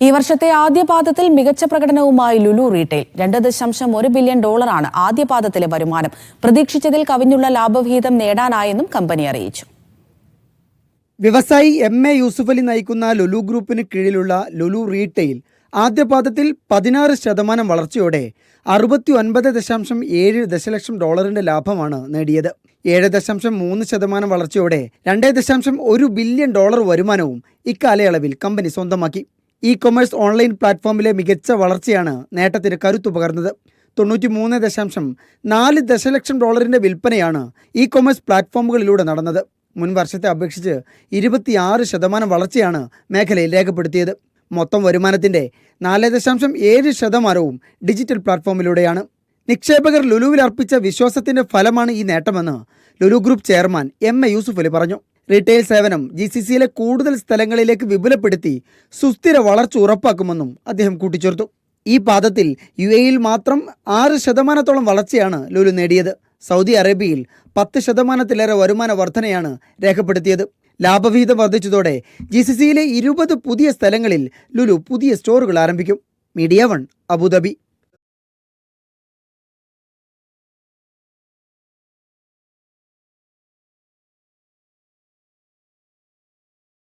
ഈ വർഷത്തെ ആദ്യ പാദത്തിൽ മികച്ച പ്രകടനവുമായി ലുലു റീറ്റെയിൽ രണ്ട് ദശാംശം ഒരു ബില്യൺ ഡോളറാണ് ആദ്യ പാദത്തിലെ വരുമാനം. പ്രതീക്ഷിച്ചതിൽ കവിഞ്ഞുള്ള ലാഭവിഹിതം നേടാനായെന്നും കമ്പനി അറിയിച്ചു. വ്യവസായി എം എ യൂസുഫ് അലി നയിക്കുന്ന ലുലു ഗ്രൂപ്പിന് കീഴിലുള്ള ലുലു റീറ്റെയിൽ ആദ്യപാദത്തിൽ പതിനാറ് ശതമാനം വളർച്ചയോടെ അറുപത്തി ഒൻപത് ദശാംശം ഏഴ് ദശലക്ഷം ഡോളറിന്റെ ലാഭമാണ് നേടിയത്. ഏഴ് ദശാംശം മൂന്ന് ശതമാനം വളർച്ചയോടെ രണ്ട് ദശാംശം ഒരു ബില്യൺ ഡോളർ വരുമാനവും ഇക്കാലയളവിൽ കമ്പനി സ്വന്തമാക്കി. ഇ കൊമേഴ്സ് ഓൺലൈൻ പ്ലാറ്റ്ഫോമിലെ മികച്ച വളർച്ചയാണ് നേട്ടത്തിന് കരുത്തുപകർന്നത് തൊണ്ണൂറ്റി മൂന്ന് ദശാംശം നാല് ദശലക്ഷം ഡോളറിന്റെ വിൽപ്പനയാണ് ഇ കൊമേഴ്സ് പ്ലാറ്റ്ഫോമുകളിലൂടെ നടന്നത്. മുൻ വർഷത്തെ അപേക്ഷിച്ച് ഇരുപത്തിയാറ് ശതമാനം വളർച്ചയാണ് മേഖലയിൽ രേഖപ്പെടുത്തിയത്. മൊത്തം വരുമാനത്തിന്റെ നാല് ദശാംശം ഏഴ് ശതമാനവും ഡിജിറ്റൽ പ്ലാറ്റ്ഫോമിലൂടെയാണ്. നിക്ഷേപകർ ലുലുവിൽ അർപ്പിച്ച വിശ്വാസത്തിന്റെ ഫലമാണ് ഈ നേട്ടമെന്ന് Lulu group chairman M. A. Yusuf Ali പറഞ്ഞു. റീറ്റെയിൽ സേവനം ജി സി സിയിലെ കൂടുതൽ സ്ഥലങ്ങളിലേക്ക് വിപുലപ്പെടുത്തി സുസ്ഥിര വളർച്ച ഉറപ്പാക്കുമെന്നും അദ്ദേഹം കൂട്ടിച്ചേർത്തു. ഈ പാദത്തിൽ യു എയിൽ മാത്രം ആറ് ശതമാനത്തോളം വളർച്ചയാണ് ലുലു നേടിയത്. സൗദി അറേബ്യയിൽ പത്ത് ശതമാനത്തിലേറെ വരുമാന വർധനയാണ് രേഖപ്പെടുത്തിയത്. ലാഭവിഹിതം വർദ്ധിച്ചതോടെ ജി സി സിയിലെ ഇരുപത് പുതിയ സ്ഥലങ്ങളിൽ ലുലു പുതിയ സ്റ്റോറുകൾ ആരംഭിക്കും. Media One Abu Dhabi.